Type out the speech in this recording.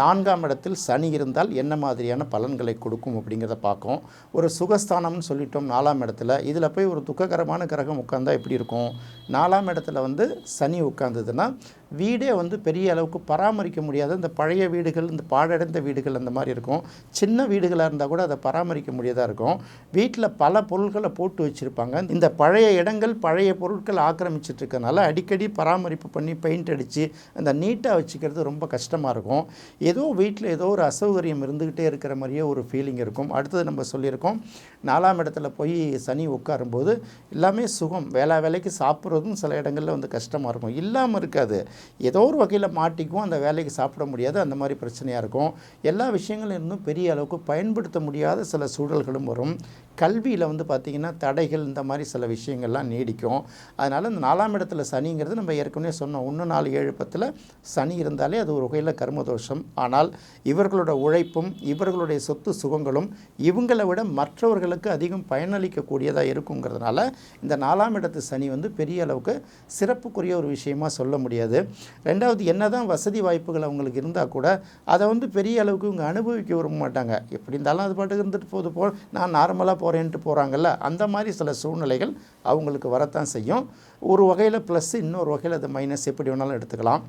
நான்காம் இடத்தில் சனி இருந்தால் என்ன மாதிரியான பலன்களை கொடுக்கும் அப்படிங்கிறத பார்க்கும் ஒரு சுகஸ்தானம்னு சொல்லிட்டோம் நாலாம் இடத்துல. இதில் போய் ஒரு துக்ககரமான கிரகம் உட்காந்தா எப்படி இருக்கும்? நாலாம் இடத்துல வந்து சனி உட்காந்ததுன்னா வீடே வந்து பெரிய அளவுக்கு பராமரிக்க முடியாத இந்த பழைய வீடுகள் இந்த பாழடைந்த வீடுகள் அந்த மாதிரி இருக்கும். சின்ன வீடுகளாக இருந்தால் கூட அதை பராமரிக்க முடியாதாக இருக்கும். வீட்டில் பல பொருட்களை போட்டு வச்சுருப்பாங்க. இந்த பழைய இடங்கள் பழைய பொருட்கள் ஆக்கிரமிச்சிட்டு இருக்கனால அடிக்கடி பராமரிப்பு பண்ணி பெயிண்ட் அடித்து அந்த நீட்டாக வச்சுக்கிறது ரொம்ப கஷ்டமாக இருக்கும். ஏதோ வீட்டில் ஏதோ ஒரு அசௌகரியம் இருந்துக்கிட்டே இருக்கிற மாதிரியே ஒரு ஃபீலிங் இருக்கும். அடுத்தது நம்ம சொல்லியிருக்கோம் நாலாம் இடத்துல போய் சனி உட்காரும்போது எல்லாமே சுகம். வேலை வேலைக்கு சாப்பிட்றதும் சில இடங்களில் வந்து கஷ்டமாக இருக்கும். இல்லாமல் இருக்காது. ஏதோ ஒரு வகையில் மாட்டிக்கும் அந்த வேலைக்கு சாப்பிட முடியாது அந்த மாதிரி பிரச்சனையாக இருக்கும். எல்லா விஷயங்களும் இருந்தும் பெரிய அளவுக்கு பயன்படுத்த முடியாத சில சூழல்களும் வரும். கல்வியில் வந்து பார்த்திங்கன்னா தடைகள் இந்த மாதிரி சில விஷயங்கள்லாம் நீடிக்கும். அதனால் இந்த நாலாம் இடத்துல சனிங்கிறது நம்ம ஏற்கனவே சொன்னோம். ஒன்று நாலு ஏழு பத்தில் சனி இருந்தாலே அது ஒரு வகையில் கர்மதோஷம். ஆனால் இவர்களோட உழைப்பும் இவர்களுடைய சொத்து சுகங்களும் இவங்களை விட மற்றவர்களுக்கு அதிகம் பயனளிக்கக்கூடியதாக இருக்குங்கிறதுனால இந்த நாலாம் இடத்து சனி வந்து பெரிய அளவுக்கு சிறப்புக்குரிய ஒரு விஷயமா சொல்ல முடியாது. ரெண்டாவது என்ன தான் வசதி வாய்ப்புகள் அவங்களுக்கு இருந்தால் கூட அதை வந்து பெரிய அளவுக்கு இவங்க அனுபவிக்க விரும்ப மாட்டாங்க. எப்படி இருந்தாலும் அது பாட்டுக்கு இருந்துட்டு போது போ நான் நார்மலாக போகிறேன்ட்டு போகிறாங்கல்ல அந்த மாதிரி சில சூழ்நிலைகள் அவங்களுக்கு வரத்தான் செய்யும். ஒரு வகையில் ப்ளஸ் இன்னொரு வகையில் அது மைனஸ் எப்படி வேணாலும் எடுத்துக்கலாம்.